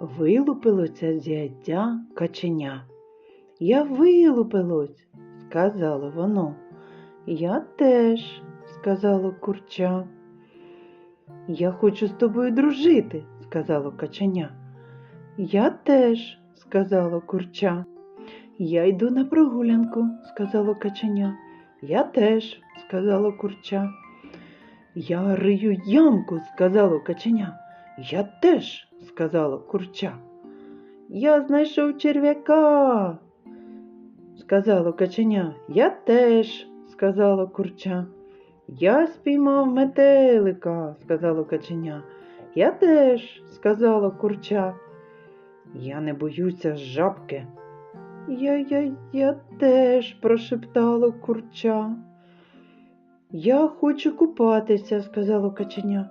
Вилупилося з яйця каченя. Я вилупилось, сказало воно. Я теж, сказало курча. Я хочу з тобою дружити, сказало каченя. Я теж, сказало курча. Я йду на прогулянку, сказало каченя. Я теж, сказало курча. Я рию ямку, сказало каченя. Я теж, сказало курча. Я знайшов черв'яка, сказало каченя. Я теж, сказало курча. Я спіймав метелика, сказало каченя. Я теж, сказало курча. Я не боюся жабки. Я, я, я теж, прошептало курча. Я хочу купатися, сказало каченя.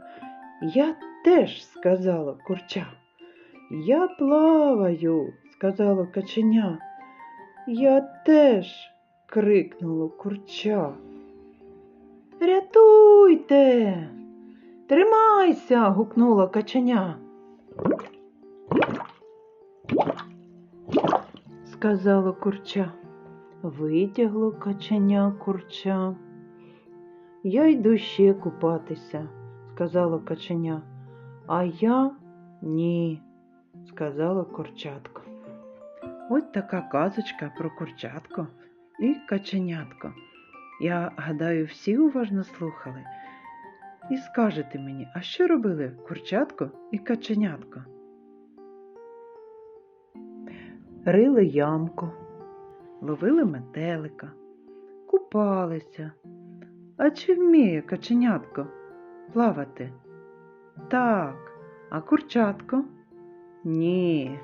Я теж, сказало курча. Я плаваю, сказало каченя. Я теж, крикнуло курча. Рятуйте, тримайся, гукнуло каченя. Сказало курча. Витягло каченя курча. Я йду ще купатися, сказало каченя. А я ні, сказало курчатко. Ось така казочка про курчатко і каченятко. Я гадаю, всі уважно слухали. І скажете мені, а що робили курчатко і каченятко? Рили ямку, ловили метелика, купалися. А чи вміє каченятко плавати? Так, а курчатко? Ні.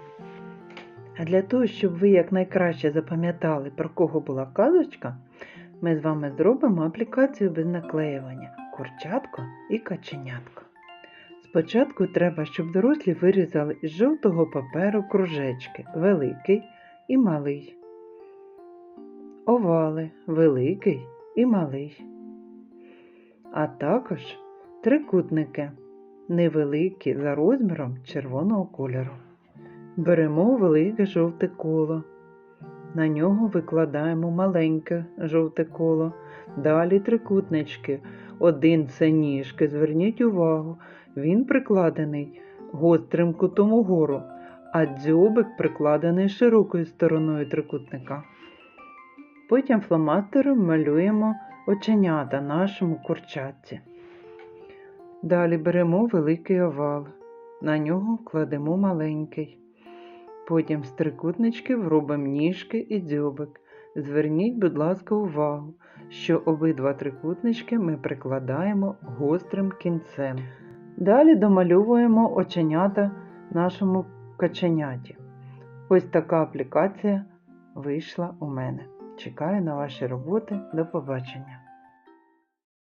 А для того, щоб ви якнайкраще запам'ятали, про кого була казочка, ми з вами зробимо аплікацію без наклеювання курчатко і каченятко. Спочатку треба, щоб дорослі вирізали із жовтого паперу кружечки великий і малий. Овали великий і малий. А також трикутники невеликі за розміром червоного кольору. Беремо велике жовте коло. На нього викладаємо маленьке жовте коло. Далі трикутнички. Один це ніжки. Зверніть увагу, він прикладений гострим кутом угору, а дзьобик прикладений широкою стороною трикутника. Потім фломастером малюємо оченята нашому курчатці. Далі беремо великий овал, на нього кладемо маленький. Потім з трикутничків робимо ніжки і дзьобик. Зверніть, будь ласка, увагу, що обидва трикутнички ми прикладаємо гострим кінцем. Далі домальовуємо оченята нашому каченяті. Ось така аплікація вийшла у мене. Чекаю на ваші роботи. До побачення!